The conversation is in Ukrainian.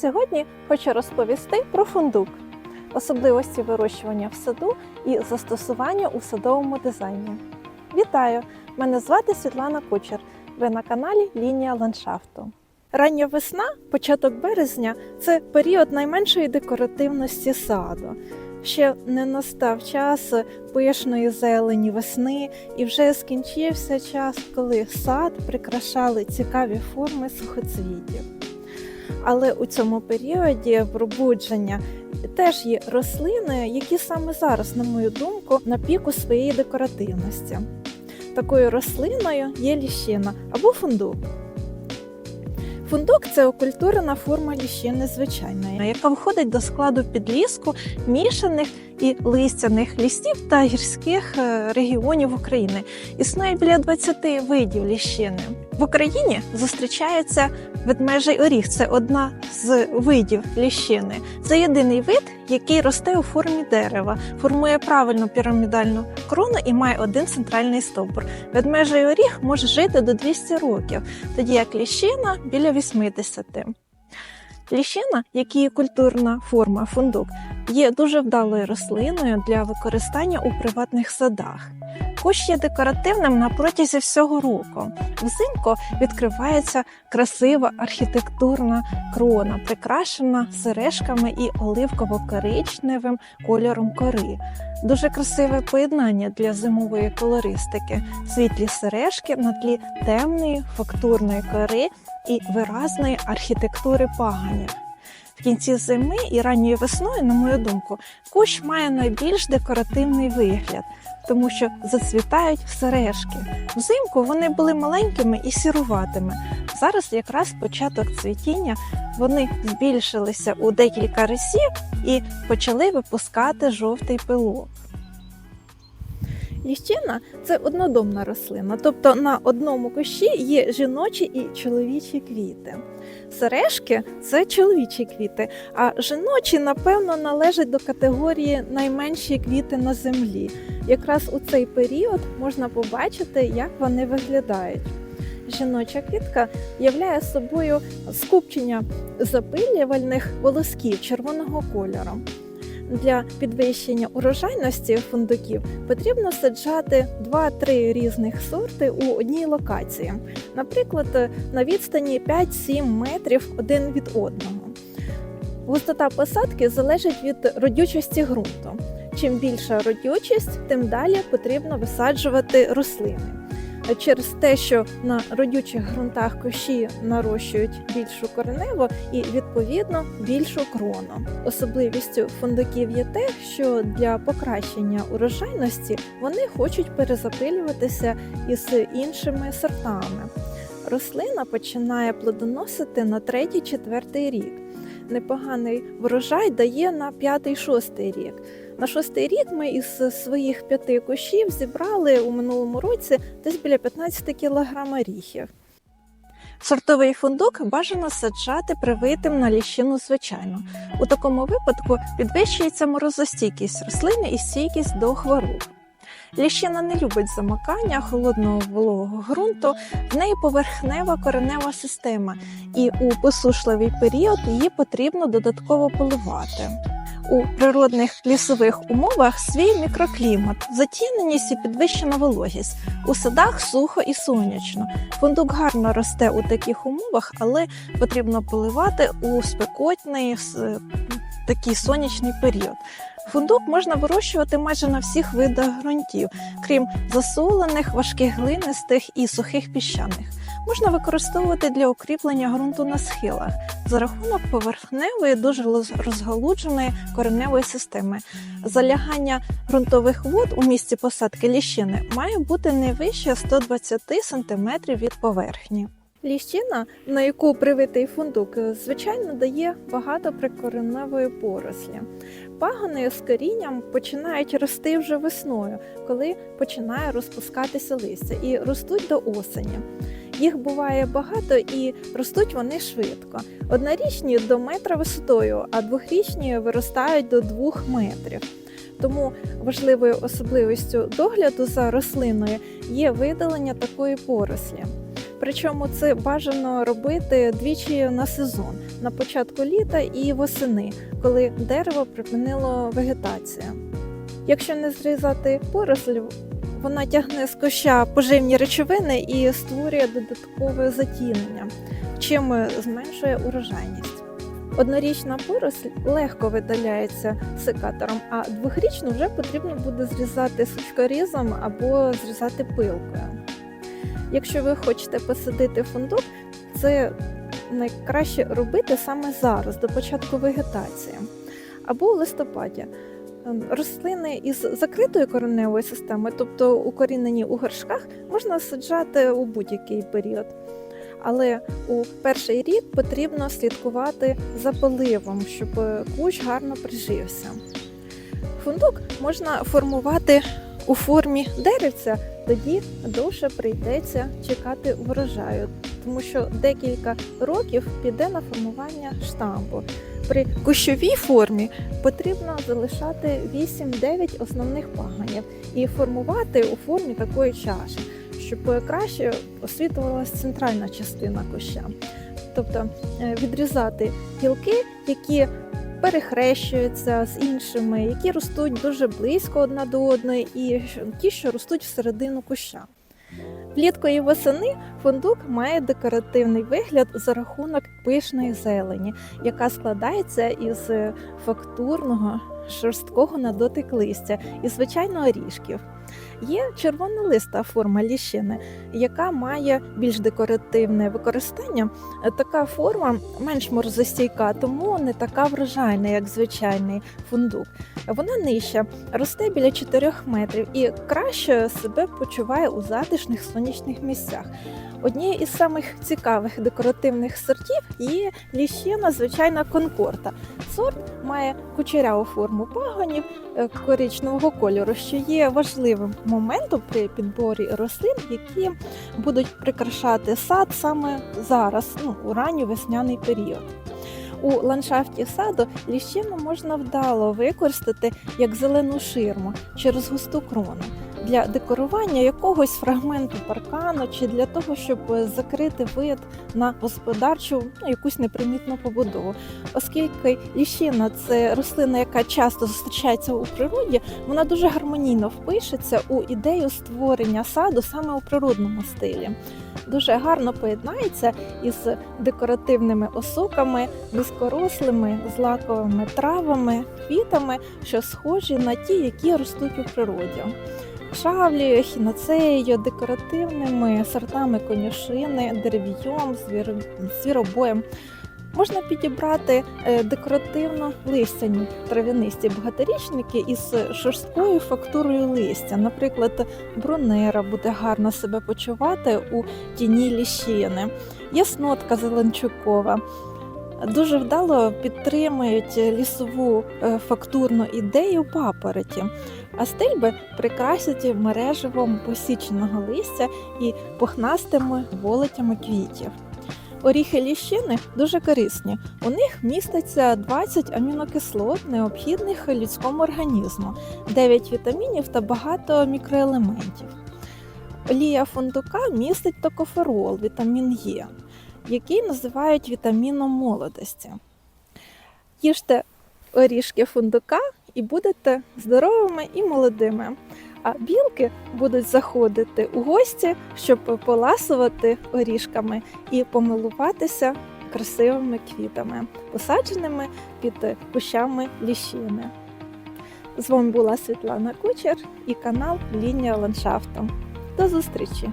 Сьогодні хочу розповісти про фундук, особливості вирощування в саду і застосування у садовому дизайні. Вітаю! Мене звати Світлана Кучер. Ви на каналі Лінія ландшафту. Рання весна, початок березня це період найменшої декоративності саду. Ще не настав час пишної зелені весни, і вже скінчився час, коли сад прикрашали цікаві форми сухоцвітів. Але у цьому періоді пробудження теж є рослини, які саме зараз, на мою думку, на піку своєї декоративності. Такою рослиною є ліщина або фундук. Фундук це окультурена форма ліщини звичайної, яка входить до складу підліску мішаних і листяних лістів та гірських е, регіонів України. Існує біля 20 видів ліщини. В Україні зустрічається ведмежий оріг. Це одна з видів ліщини. Це єдиний вид, який росте у формі дерева, формує правильну пірамідальну крону і має один центральний стовбур. Ведмежий оріг може жити до 200 років, тоді як ліщина біля 80. Ліщина, як і культурна форма фундук, є дуже вдалою рослиною для використання у приватних садах. Кущ є декоративним на протязі всього року. Взимку відкривається красива архітектурна крона, прикрашена сережками і оливково-коричневим кольором кори. Дуже красиве поєднання для зимової колористики, світлі сережки на тлі темної фактурної кори і виразної архітектури паганів. В кінці зими і ранньою весною, на мою думку, кущ має найбільш декоративний вигляд, тому що зацвітають сережки. Взимку вони були маленькими і сіруватими. Зараз якраз початок цвітіння вони збільшилися у декілька разів і почали випускати жовтий пилок. Ліщина це однодомна рослина, тобто на одному кущі є жіночі і чоловічі квіти. Сережки це чоловічі квіти, а жіночі, напевно, належать до категорії найменші квіти на землі. Якраз у цей період можна побачити, як вони виглядають. Жіноча квітка являє собою скупчення запилювальних волосків червоного кольору. Для підвищення урожайності фундуків потрібно саджати 2-3 різних сорти у одній локації, наприклад, на відстані 5-7 метрів один від одного. Густота посадки залежить від родючості ґрунту. Чим більша родючість, тим далі потрібно висаджувати рослини. Через те, що на родючих ґрунтах кущі нарощують більшу кореневу і відповідно більшу крону. Особливістю фундуків є те, що для покращення урожайності вони хочуть перезапилюватися із іншими сортами. Рослина починає плодоносити на третій-четвертий рік. Непоганий врожай дає на п'ятий-шостий рік. На шостий рік ми із своїх п'яти кущів зібрали у минулому році десь біля 15 кг оріхів. Сортовий фундук бажано саджати привитим на ліщину звичайно. У такому випадку підвищується морозостійкість рослини і стійкість до хвороб. Ліщина не любить замикання холодного вологого ґрунту, в неї поверхнева коренева система, і у посушливий період її потрібно додатково поливати. У природних лісових умовах свій мікроклімат, затіненість і підвищена вологість. У садах сухо і сонячно. Фундук гарно росте у таких умовах, але потрібно поливати у спекотний такий сонячний період. Фундук можна вирощувати майже на всіх видах ґрунтів, крім засолених, важких глинистих і сухих піщаних. Можна використовувати для укріплення ґрунту на схилах за рахунок поверхневої, дуже розгалудженої кореневої системи. Залягання ґрунтових вод у місці посадки ліщини має бути не вище 120 см від поверхні. Ліщина, на яку привитий фундук, звичайно дає багато прикореневої порослі. Пагони з корінням починають рости вже весною, коли починає розпускатися листя, і ростуть до осені. Їх буває багато і ростуть вони швидко. Однорічні до метра висотою, а двохрічні виростають до двох метрів. Тому важливою особливістю догляду за рослиною є видалення такої порослі. Причому це бажано робити двічі на сезон. на початку літа і восени, коли дерево припинило вегетацію. Якщо не зрізати поросль, вона тягне з куща поживні речовини і створює додаткове затінення, чим зменшує урожайність. Однорічна поросль легко видаляється секатором, а двохрічну вже потрібно буде зрізати сучкорізом або зрізати пилкою. Якщо ви хочете посадити фундук, це найкраще робити саме зараз, до початку вегетації, або у листопаді. Рослини із закритою кореневою системою, тобто укорінені у горшках, можна саджати у будь-який період. Але у перший рік потрібно слідкувати за поливом, щоб кущ гарно прижився. Фундук можна формувати у формі деревця, тоді довше прийдеться чекати врожаю, тому що декілька років піде на формування штамбу. При кущовій формі потрібно залишати 8-9 основних паганів і формувати у формі такої чаші, щоб краще освітлювалася центральна частина куща. Тобто е, відрізати гілки, які перехрещуються з іншими, які ростуть дуже близько одна до одної, і ті, що ростуть всередину куща. Влітку і восени фундук має декоративний вигляд за рахунок пишної зелені, яка складається із фактурного шорсткого на дотик листя і звичайно оріжків. Є червонолиста форма ліщини, яка має більш декоративне використання. Така форма менш морозостійка, тому не така врожайна, як звичайний фундук. Вона нижча, росте біля 4 метрів і краще себе почуває у затишних сонячних місцях. Однією із самих цікавих декоративних сортів є ліщина звичайна конкорта. Сорт має кучеряву форму пагонів е, коричневого кольору, що є важливим моментом при підборі рослин, які будуть прикрашати сад саме зараз, ну, у ранній весняний період. У ландшафті саду ліщину можна вдало використати як зелену ширму через густу крону для декорування якогось фрагменту паркану чи для того, щоб закрити вид на господарчу ну, якусь непримітну побудову. Оскільки ліщина це рослина, яка часто зустрічається у природі, вона дуже гармонійно впишеться у ідею створення саду саме у природному стилі. Дуже гарно поєднається із декоративними осоками, низькорослими, злаковими травами, квітами, що схожі на ті, які ростуть у природі. Шавлі, хіноцеєю, декоративними сортами конюшини, дерев'йом, звір... звіробоєм. Можна підібрати е, декоративно листяні трав'янисті багаторічники із шорсткою фактурою листя. Наприклад, брунера буде гарно себе почувати у тіні ліщини, яснотка зеленчукова. Дуже вдало підтримують лісову е, фактурну ідею папороті, а стильби прикрасять мереживом посіченого листя і пухнастими волотями квітів. Оріхи ліщини дуже корисні. У них міститься 20 амінокислот, необхідних людському організму, 9 вітамінів та багато мікроелементів. Олія фундука містить токоферол, вітамін Е, який називають вітаміном молодості. Їжте орішки фундука і будете здоровими і молодими. А білки будуть заходити у гості, щоб поласувати орішками і помилуватися красивими квітами, посадженими під кущами ліщини. З вами була Світлана Кучер і канал Лінія ландшафту. До зустрічі!